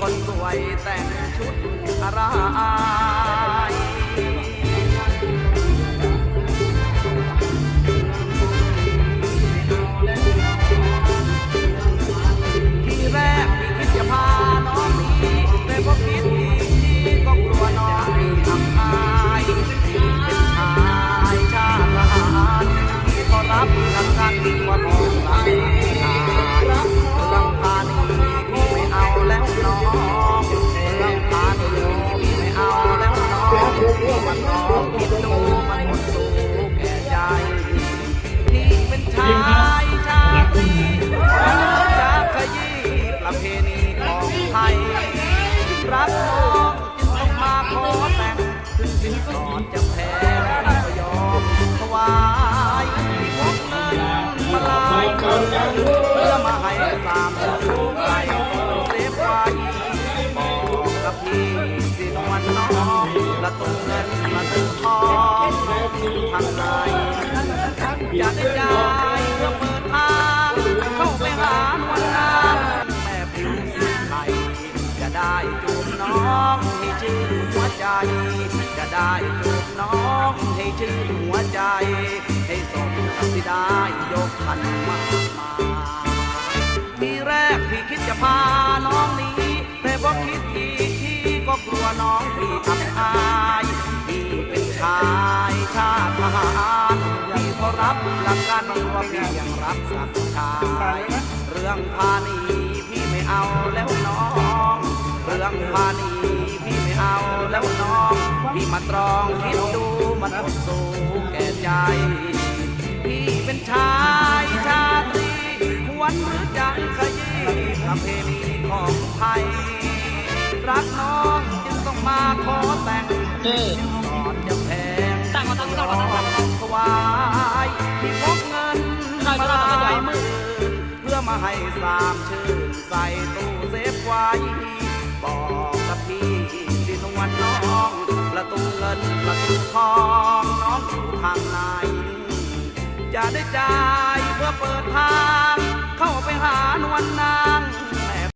คนสวยแต่งชุดอะไรา บอกกับพี่สินวันน้องละตุ้เงินละตุ้ทองทางไหนอยากได้ใจเพื่อเปิดทางเข้าไปหานวลนางแม่ผิวสีไทยจะได้จูบน้องให้ชื่นหัวใจ จะได้จูบน้องให้ชื่นหัวใจ ให้สมกับที่ได้ยกขันมา กลัวน้องพี่อับอายพี่เป็นชายชาติทหารพี่ก็รับหลักการว่าพี่ยังรับสักชายเรื่องพาณีพี่ไม่เอาแล้วน้อง เรื่องพาณีพี่ไม่เอาแล้วน้อง พี่มาตรองคิดดูมันอดสู้แก่ใจ พี่เป็นชายชาตรีควรหรือจังขยี้ประเพณีของไทย รักน้องจึงต้องมาขอแต่งนี่ก่อนจะแพงตั้งก่อนตั้งก่อนตั้งก่อนตั้งก่อนถวายที่พกเงินมาหลายหมื่นเพื่อมาให้สามชื่นใส่ตู้เซฟไว้ บอกกับพี่สินวันน้องประตูเงินประตูทองน้องอยู่ทางไหน จะได้จ่ายเพื่อเปิดทาง เข้าไปหานวลนาง